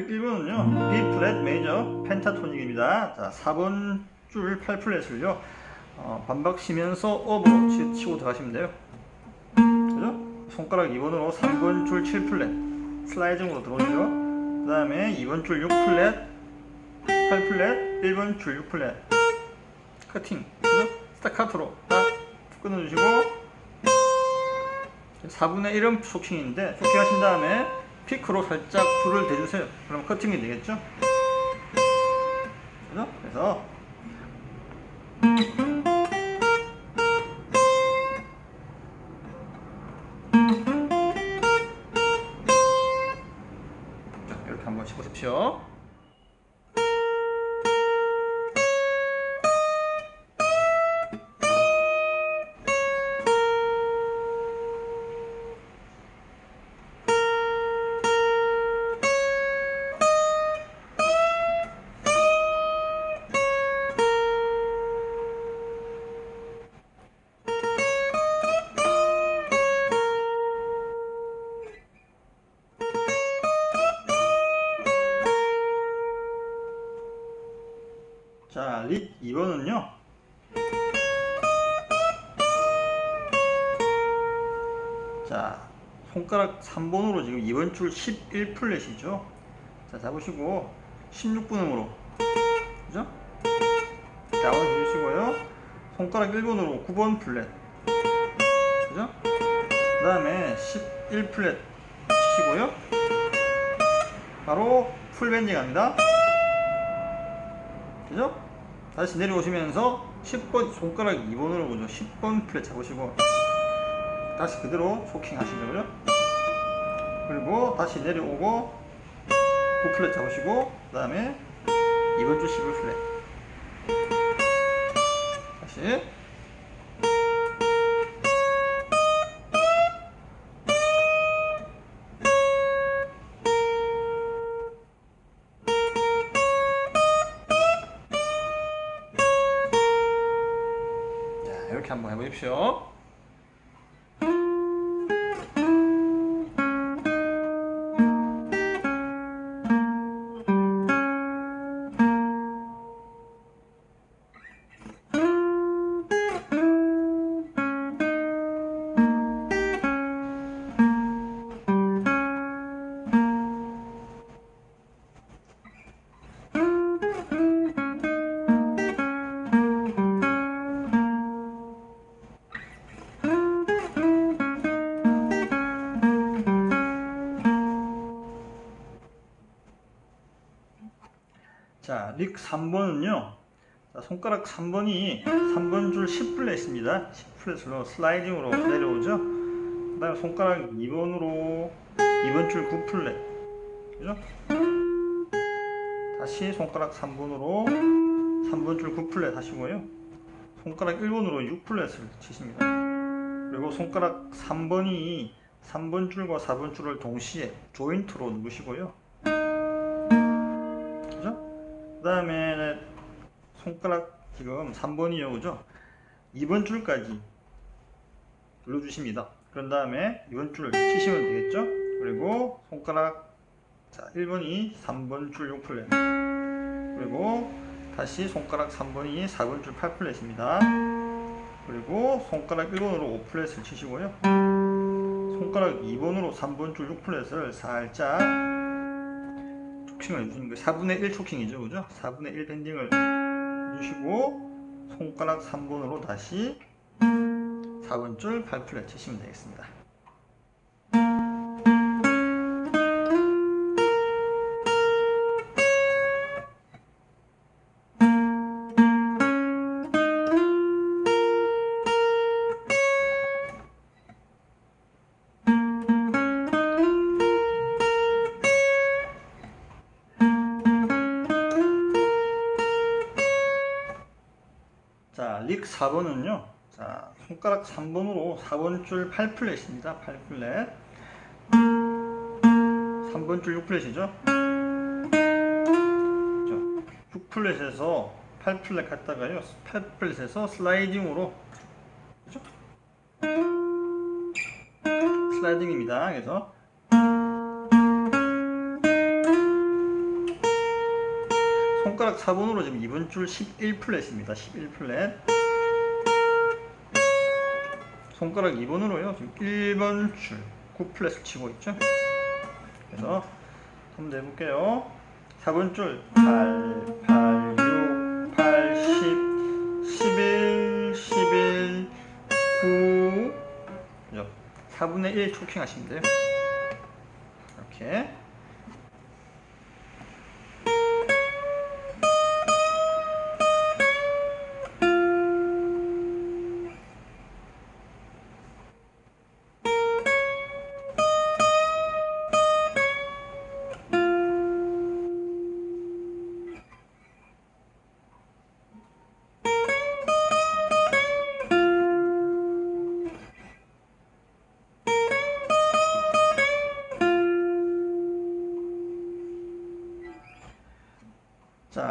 1번은요, B 플랫 메이저 펜타토닉입니다. 자, 4번 줄 8플랫을요, 어, 반박 치면서 업으로 치, 치고 들어가시면 돼요. 그죠? 손가락 2번으로 3번 줄 7플랫, 슬라이딩으로 들어오죠. 그 다음에 2번 줄 6플랫, 8플랫, 1번 줄 6플랫, 커팅, 그죠? 스타카토로 딱 끊어주시고, 4분의 1은 쇼킹인데, 쇼킹 하신 다음에 피크로 살짝 줄을 대주세요. 그럼 커팅이 되겠죠? 그죠? 그래서 자, 이렇게 한번 해보십시오. 2번은요. 자, 손가락 3번으로 지금 2번 줄 11플랫이죠. 자, 잡으시고 16분음으로 그죠? 다운 해주시고요. 손가락 1번으로 9번 플랫 그죠? 그 다음에 11플랫 치시고요. 바로 풀밴딩 합니다. 그죠? 다시 내려오시면서 10번 손가락 2번으로 보죠 10번 플랫 잡으시고 다시 그대로 쇼킹 하시죠 그죠? 그리고 다시 내려오고 9플랫 잡으시고 그 다음에 2번 줄 11플랫 다시 한번 해보십시오 자, 릭 3번은요. 자, 손가락 3번이 3번 줄 10플랫입니다. 10플랫으로 슬라이딩으로 내려오죠. 그 다음에 손가락 2번으로 2번 줄 9플랫. 그죠? 다시 손가락 3번으로 3번 줄 9플랫 하시고요. 손가락 1번으로 6플랫을 치십니다. 그리고 손가락 3번이 3번 줄과 4번 줄을 동시에 조인트로 누르시고요. 그 다음에 손가락 지금 3번이요 그죠? 2번 줄까지 눌러주십니다. 그런 다음에 2번 줄을 치시면 되겠죠? 그리고 손가락 자 1번이 3번 줄 6플랫. 그리고 다시 손가락 3번이 4번 줄 8플랫입니다. 그리고 손가락 1번으로 5플랫을 치시고요. 손가락 2번으로 3번 줄 6플랫을 살짝 초킹을 해주는 거 4분의 1 초킹이죠 그죠? 4분의 1 밴딩을 해주시고 손가락 3번으로 다시 4번 줄 8플랫 치시면 되겠습니다 자, 릭 4번은요. 자, 손가락 3번으로 4번 줄 8플랫입니다. 8플랫. 3번 줄 6플랫이죠. 6플랫에서 8플랫 갔다가요. 8플랫에서 슬라이딩으로 그죠? 슬라이딩입니다. 그래서 손가락 4번으로 지금 이번 줄 11플랫입니다. 11플랫. 손가락 2번으로요. 지금 1번 줄 9플랫을 치고 있죠. 그래서 한번 해볼게요. 4번 줄 8, 8, 6, 8, 10, 11, 11, 9 그죠? 4분의 1 초킹 하시면 돼요. 이렇게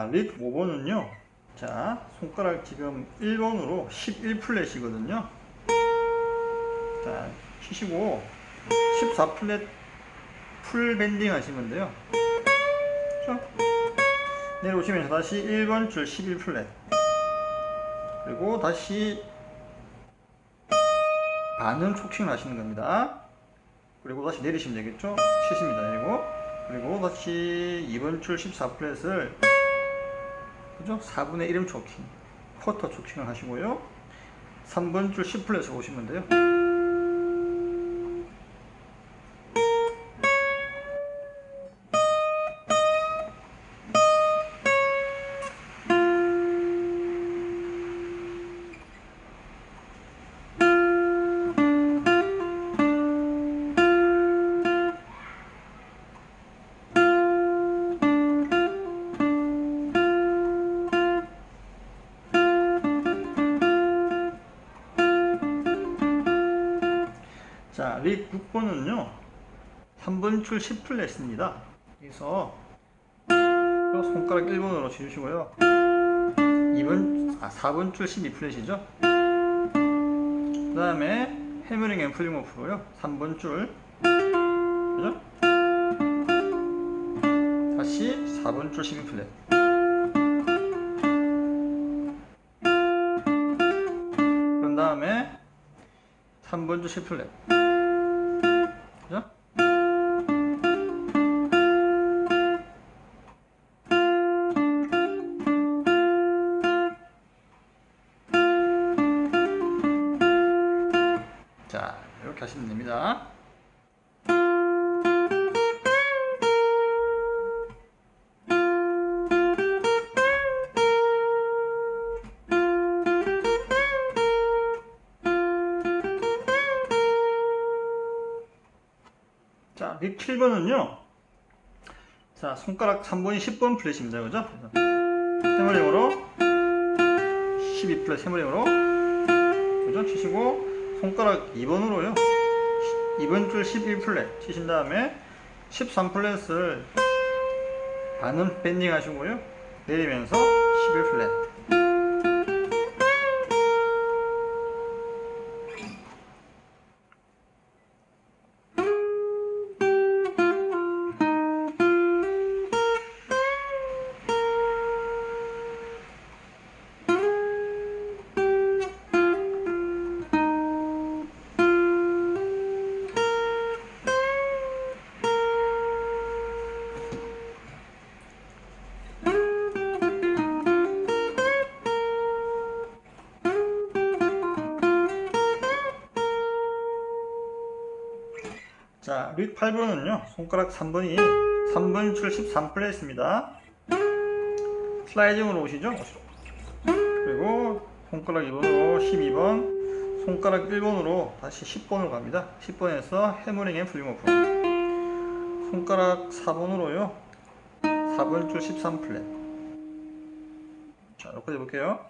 자, 릿 5번은요. 자, 손가락 지금 1번으로 11플랫이거든요. 자, 치시고 14플랫 풀 밴딩 하시면 돼요. 그렇죠? 내려오시면서 다시 1번 줄 11플랫. 그리고 다시 반은 초킹을 하시는 겁니다. 그리고 다시 내리시면 되겠죠? 치십니다. 내리고. 그리고 다시 2번 줄 14플랫을 그죠? 4분의 1음 초킹, 쿼터 초킹을 하시고요. 3번 줄 10플랫을 오시면 돼요. 6번은요. 3번 줄 10플랫입니다. 그래서 요 손가락 1번으로 치주시고요. 2번, 아, 4번 줄 12플랫이죠. 그 다음에 해머링 앤 풀링 오프로요. 3번 줄. 그죠? 다시 4번 줄 12플랫. 그런 다음에 3번 줄 10플랫. 7번은요. 자, 손가락 3번이 10번 플랫입니다. 그죠? 세머링으로 12 플랫 세머링으로 그죠? 치시고 손가락 2번으로요. 2번 줄 11 플랫 치신 다음에 13 플랫을 반은 밴딩 하시고요. 내리면서 11 플랫 자, 릿 8번은요, 손가락 3번이 3번 줄 13플랫입니다. 슬라이딩으로 오시죠? 그리고 손가락 2번으로 12번, 손가락 1번으로 다시 10번으로 갑니다. 10번에서 해머링 앤 풀링 오프. 손가락 4번으로요, 4번 줄 13플랫. 자, 이렇게 해볼게요.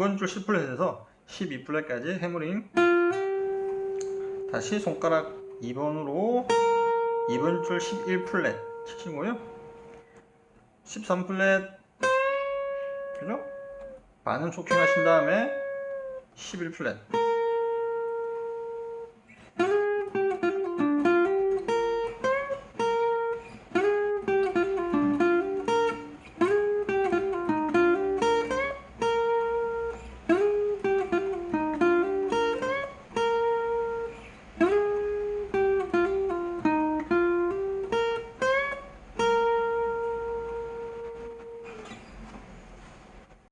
3번 줄 10플랫에서 12플랫까지 해머링. 다시 손가락 2번으로 2번 줄 11플랫 치시고요? 13플랫 그죠? 반은 초킹 하신 다음에 11플랫